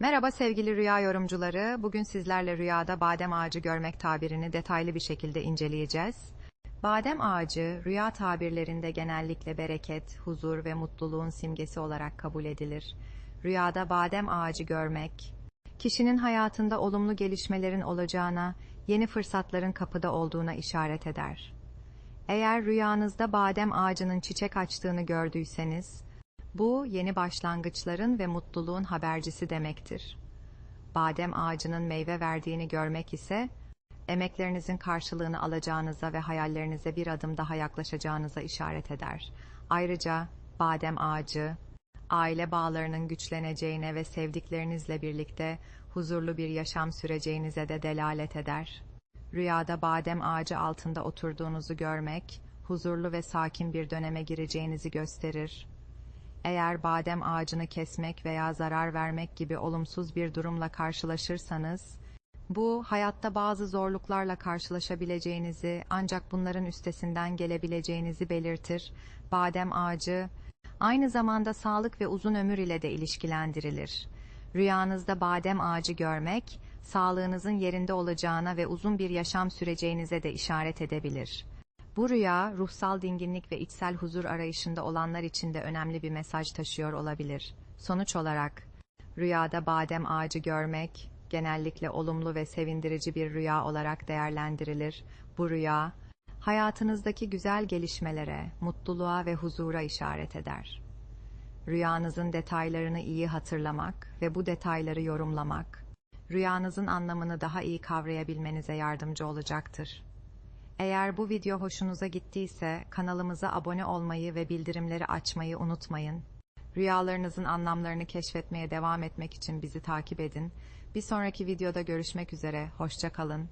Merhaba sevgili rüya yorumcuları. Bugün sizlerle rüyada badem ağacı görmek tabirini detaylı bir şekilde inceleyeceğiz. Badem ağacı rüya tabirlerinde genellikle bereket, huzur ve mutluluğun simgesi olarak kabul edilir. Rüyada badem ağacı görmek, kişinin hayatında olumlu gelişmelerin olacağına, yeni fırsatların kapıda olduğuna işaret eder. Eğer rüyanızda badem ağacının çiçek açtığını gördüyseniz, bu yeni başlangıçların ve mutluluğun habercisi demektir. Badem ağacının meyve verdiğini görmek ise emeklerinizin karşılığını alacağınıza ve hayallerinize bir adım daha yaklaşacağınıza işaret eder. Ayrıca badem ağacı aile bağlarının güçleneceğine ve sevdiklerinizle birlikte huzurlu bir yaşam süreceğinize de delalet eder. Rüyada badem ağacı altında oturduğunuzu görmek, huzurlu ve sakin bir döneme gireceğinizi gösterir. Eğer badem ağacını kesmek veya zarar vermek gibi olumsuz bir durumla karşılaşırsanız, bu hayatta bazı zorluklarla karşılaşabileceğinizi ancak bunların üstesinden gelebileceğinizi belirtir. Badem ağacı aynı zamanda sağlık ve uzun ömür ile de ilişkilendirilir. Rüyanızda badem ağacı görmek, sağlığınızın yerinde olacağına ve uzun bir yaşam süreceğinize de işaret edebilir. Bu rüya, ruhsal dinginlik ve içsel huzur arayışında olanlar için de önemli bir mesaj taşıyor olabilir. Sonuç olarak, rüyada badem ağacı görmek, genellikle olumlu ve sevindirici bir rüya olarak değerlendirilir. Bu rüya, hayatınızdaki güzel gelişmelere, mutluluğa ve huzura işaret eder. Rüyanızın detaylarını iyi hatırlamak ve bu detayları yorumlamak, rüyanızın anlamını daha iyi kavrayabilmenize yardımcı olacaktır. Eğer bu video hoşunuza gittiyse kanalımıza abone olmayı ve bildirimleri açmayı unutmayın. Rüyalarınızın anlamlarını keşfetmeye devam etmek için bizi takip edin. Bir sonraki videoda görüşmek üzere, hoşça kalın.